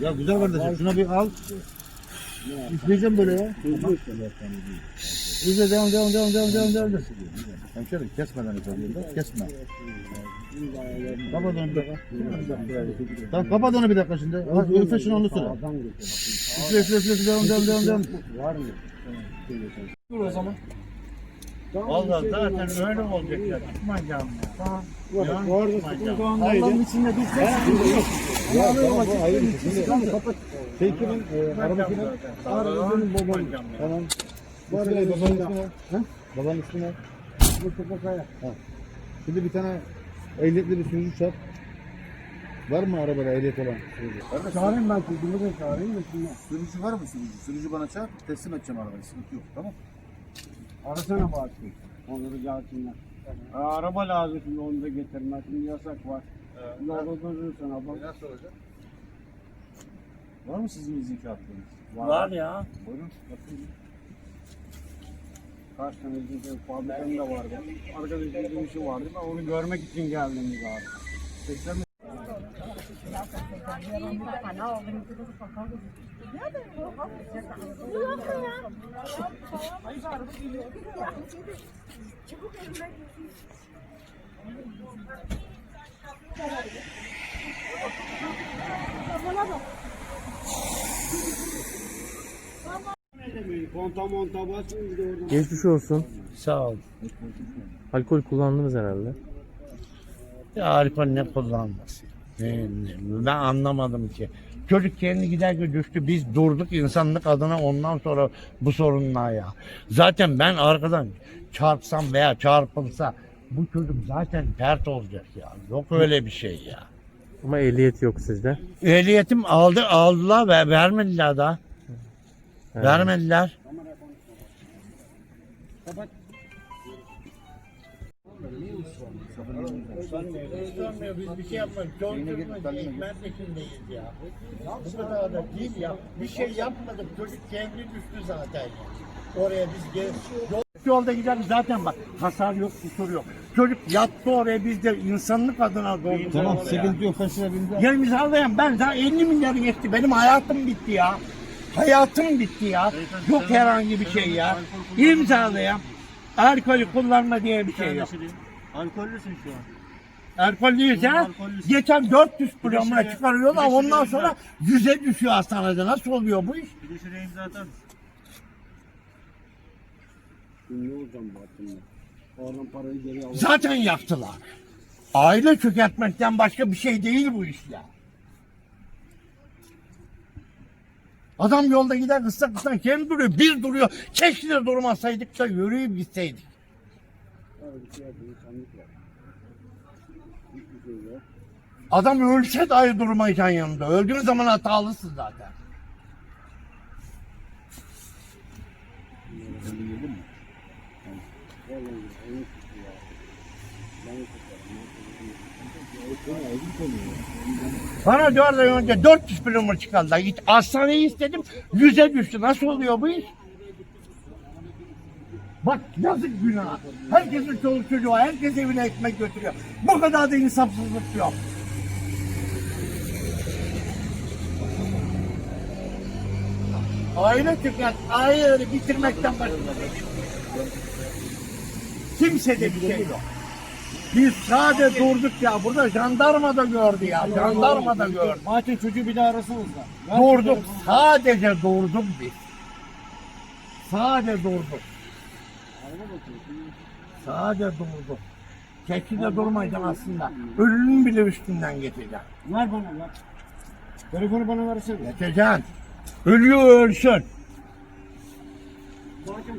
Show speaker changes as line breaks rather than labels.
Ya güzel kardeşim şuna bir al. Üfleyeceğim böyle ya. Üfle devam devam devam devam devam devam. Hemşerim kesmeden üfle. Kesme. Kapat onu bir dakika. Tamam kapat onu bir dakika şimdi. Üfle şunu onu süre. Üfle üfle üfle devam devam devam devam.
Dur o zaman.
Valla zaten öyle olacak ya. Tutmayacağım ya. Tamam.
Orada sıkıntı ondaydı. Allah'ın içinde biz de sıkıntı yok.
Ya tamam hayır. Şimdi kapat. Şey kimin? Ee, araba kimin?
Arada benim babam.
Tamam. Bu arada babanın ismi ne? Ha? Babanın ismi ne?
Mustafa Kaya.
Şimdi bir tane ehliyetli bir sürücü çarp. Var mı arabada ehliyet olan sürücü?
Çağırayım ben çocuğumu da çağırayım da şimdi.
Sürücü var mı sürücü? Sürücü bana çarp, teslim edeceğim arabayı. Sıkıntı yok, tamam
Arasana bağışlayın. Onları gelsinler. Aa, araba lazım şimdi onu da getirme. Şimdi yasak var. Yolda durursan abla.
Nasıl olacak? Var mı sizin izin kağıtlarınız?
Var ya.
Buyurun. bakayım.
Kaç tane izin fabrikanın da vardı. Arkadaşımın bir işi vardı. Ben onu görmek için geldim Konta monta.
Geçmiş olsun.
Sağ ol.
Alkol kullandınız herhalde.
Ya alkol ne kullanması? Ben anlamadım ki. Çocuk kendi giderken düştü. Biz durduk insanlık adına ondan sonra bu sorunlar ya. Zaten ben arkadan çarpsam veya çarpılsa bu çocuk zaten pert olacak ya. Yok öyle bir şey ya.
Ama ehliyet yok sizde.
Ehliyetim aldı aldılar ve vermediler daha.
Evet.
Vermediler. Biz bir şey yapmadık. Çocuk ekmeğindeyiz ya. Bu kadar da değil ya. Bir şey yapmadık. Çocuk kendi düştü zaten. Oraya biz gel. Yolda gidelim zaten bak hasar yok, kusur yok. Çocuk yattı oraya biz de insanlık adına doğduk.
Tamam, sıkıntı yok. Kaçına bineceğim.
Ya imzalayan ben daha 50 milyar geçti. Benim hayatım bitti ya. Hayatım bitti ya. Yok herhangi bir şey ya. İmzalayan alkolü kullanma diye bir şey yok.
Alkollüsün şu an.
Alkollüyse
alkollüsün.
geçen 400 gramına çıkarıyorlar ondan sonra 100'e düşüyor hastanede. Nasıl oluyor bu iş?
Bir de şuraya imza atar mısın? Ne olacağım bu hakkında? Oradan parayı geri al.
Zaten yaptılar. Aile çökertmekten başka bir şey değil bu işler. Adam yolda gider kısa kısa kendi duruyor. Biz duruyor. Keşke de durmasaydık da yürüyüp gitseydik. Adam ölse dahi durmayacaksın yanında. Öldüğün zaman hatalısın zaten. Bana dört ay önce 400 kilometre çıkardılar. Hastaneyi istedim. Yüze düştü. Nasıl oluyor bu iş? Bak yazık günah. Herkesin çoluk çocuğu var. Herkes evine ekmek götürüyor. Bu kadar da insafsızlık yok. Aile tüket, aileleri bitirmekten başka şey. Kimse de bir şey yok. Biz sadece durduk ya. Burada jandarma da gördü ya. Jandarma da gördü.
Fatih çocuğu bir daha arasanızda.
Durduk. Sadece durduk biz. Sadece durduk. Sadece durdu. Tekide durmayacağım aslında. Ölünün bile üstünden geçeceğim.
Ver bana ver. Telefonu bana versene.
Geçeceğim. Ölüyor ölsün. Zaten